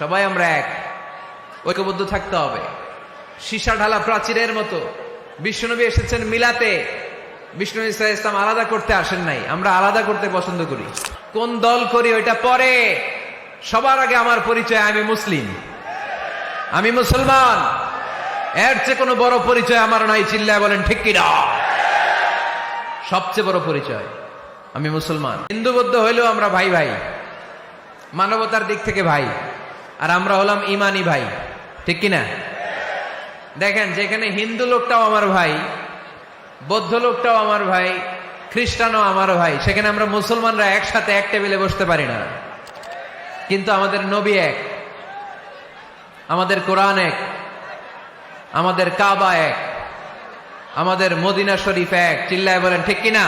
সবাই আমরা এক। ঐক্যবদ্ধ থাকতে হবে। সীসা ঢালা প্রাচীরের মতো। বিষ্ণুনবী এসেছেন মিলাতে। বিষ্ণু ইসা ইসলাম আলাদা করতে আসেন নাই। আমরা আলাদা করতে পছন্দ করি। কোন দল করি ওইটা পরে। সবার আগে আমার পরিচয়, আমি মুসলিম। আমি মুসলমান। এর চেয়ে কোনো বড় পরিচয় আমার নাই, চিল্লায় বলেন, ঠিক কিনা? সবচেয়ে বড় পরিচয়, আমি মুসলমান। হিন্দু বৌদ্ধ হইলেও আমরা ভাই ভাই মানবতার দিক থেকে ভাই। আর আমরা হলাম ইমানি ভাই। ঠিক কিনা? দেখেন, যেখানে হিন্দু লোকটাও আমার ভাই, বৌদ্ধ লোকটাও আমার ভাই, খ্রিস্টানও আমার ভাই, সেখানে আমরা মুসলমানরা একসাথে এক টেবিলে বসতে পারি না। কিন্তু আমাদের নবী এক, আমাদের কোরআন এক, আমাদের কাবা এক, আমাদের মদিনা শরীফ এক। চিল্লায় বলেন, ঠিক কিনা?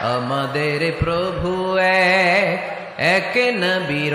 আমাদের প্রভু এক এক নবীর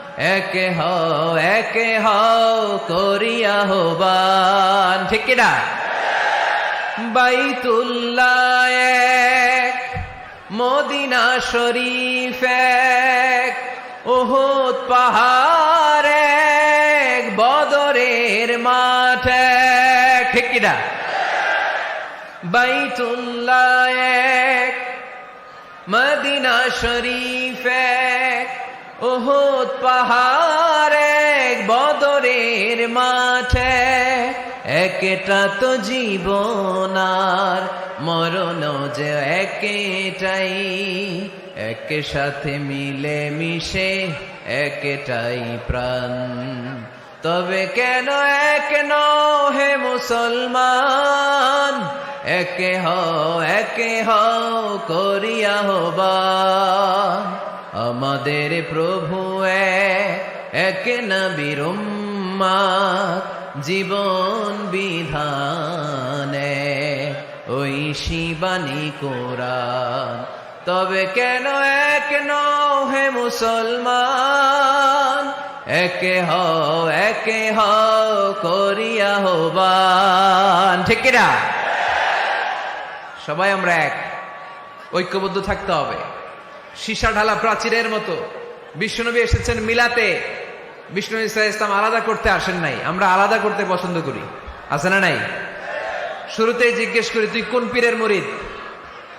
একে হও একে হও, করিয়া হবান। ঠিক কিনা? বাইতুল্লাহ এক, মদিনা শরীফ এক ওহুদ পাহাড় এক, বদরের মাঠ এক। ঠিক কিনা? বাইতুল্লাহ এক, মদিনা শরীফ এক ওহুদ পাহাড় বদরের মাঠে। একটা তো জীবন আর মরণ যে একেটাই। এক সাথে মিলে মিশে একটাই প্রাণ। তবে কেন এক হে মুসলমান? একে হও একে হও, করিয়া হবা। আমাদের প্রভু এক, উম্মাত, জীবন বিধানে। ওই শিবানী কোরআন তবে কেন এক নও হে মুসলমান? একে হও একে হও করিয়া হবান ঠিক সবাই আমরা এক ঐক্যবদ্ধ থাকতে হবে। সীসা ঢালা প্রাচীরের মতো। বিষ্ণুনবী এসেছেন মিলাতে। বিষ্ণু ইসা ইসলাম আলাদা করতে আসেন নাই। আমরা আলাদা করতে পছন্দ করি। আসে না নাই? শুরুতেই জিজ্ঞেস করি, তুই কোন পীরের মুরিদ?